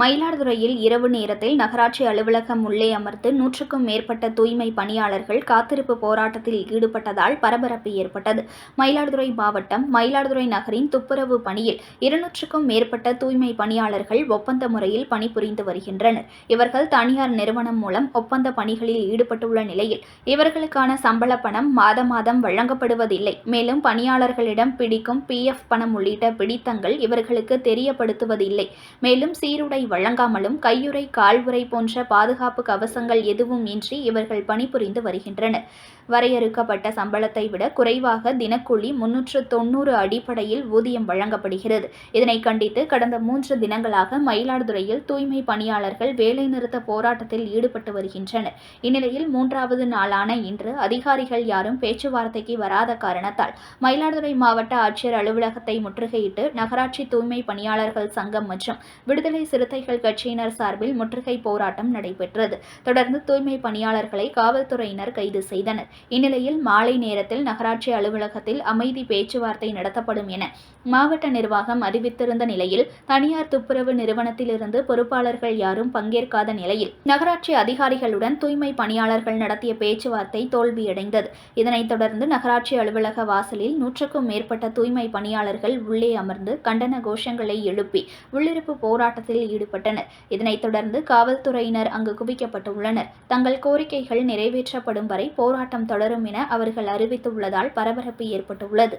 மயிலாடுதுறையில் இரவு நேரத்தில் நகராட்சி அலுவலகம் உள்ளே அமர்ந்து நூற்றுக்கும் மேற்பட்ட தூய்மை பணியாளர்கள் காத்திருப்பு போராட்டத்தில் ஈடுபட்டதால் பரபரப்பு ஏற்பட்டது. மயிலாடுதுறை மாவட்டம் மயிலாடுதுறை நகரின் துப்புரவு பணியில் இருநூற்றுக்கும் மேற்பட்ட தூய்மை பணியாளர்கள் ஒப்பந்த முறையில் பணிபுரிந்து வருகின்றனர். இவர்கள் தனியார் நிறுவனம் மூலம் ஒப்பந்த பணிகளில் ஈடுபட்டுள்ள நிலையில் இவர்களுக்கான சம்பள பணம் மாதம் மாதம் வழங்கப்படுவதில்லை. மேலும் பணியாளர்களிடம் பிடிக்கும் பிஎஃப் பணம் உள்ளிட்ட பிடித்தங்கள் இவர்களுக்கு தெரியப்படுத்துவதில்லை. மேலும் சீருடை வழங்காமலும் கையுறை கால்வுறை போன்ற பாதுகாப்பு கவசங்கள் எதுவும் இன்றி இவர்கள் பணிபுரிந்து வருகின்றனர். வரையறுக்கப்பட்ட சம்பளத்தை விட குறைவாக தினக்கூலி முன்னூற்று தொண்ணூறு அடிப்படையில் ஊதியம் வழங்கப்படுகிறது. இதனை கண்டித்து கடந்த மூன்று தினங்களாக மயிலாடுதுறையில் தூய்மை பணியாளர்கள் வேலைநிறுத்த போராட்டத்தில் ஈடுபட்டு வருகின்றனர். இந்நிலையில் மூன்றாவது நாளான இன்று அதிகாரிகள் யாரும் பேச்சுவார்த்தைக்கு வராத காரணத்தால் மயிலாடுதுறை மாவட்ட ஆட்சியர் அலுவலகத்தை முற்றுகையிட்டு நகராட்சி தூய்மை பணியாளர்கள் சங்கம் மற்றும் விடுதலை சிறுத்தைகள் கட்சியினர் சார்பில் முற்றுகை போராட்டம் நடைபெற்றது. தொடர்ந்து தூய்மை பணியாளர்களை காவல்துறையினர் கைது செய்தனர். இந்நிலையில் மாலை நேரத்தில் நகராட்சி அலுவலகத்தில் அமைதி பேச்சுவார்த்தை நடத்தப்படும் என மாவட்ட நிர்வாகம் அறிவித்திருந்த நிலையில் தனியார் துப்புரவு நிறுவனத்திலிருந்து பொறுப்பாளர்கள் யாரும் பங்கேற்காத நிலையில் நகராட்சி அதிகாரிகளுடன் தூய்மை பணியாளர்கள் நடத்திய பேச்சுவார்த்தை தோல்வியடைந்தது. இதனைத் தொடர்ந்து நகராட்சி அலுவலக வாசலில் நூற்றுக்கும் மேற்பட்ட தூய்மை பணியாளர்கள் உள்ளே அமர்ந்து கண்டன கோஷங்களை எழுப்பி உள்ளிருப்பு போராட்டத்தில் ஈடுபட்டனர். இதனைத் தொடர்ந்து காவல்துறையினர் அங்கு குவிக்கப்பட்டுள்ளனர். தங்கள் கோரிக்கைகள் நிறைவேற்றப்படும் வரை போராட்டம் தொடரும் என அவர்கள் அறிவித்துள்ளதால் பரபரப்பு ஏற்பட்டுள்ளது.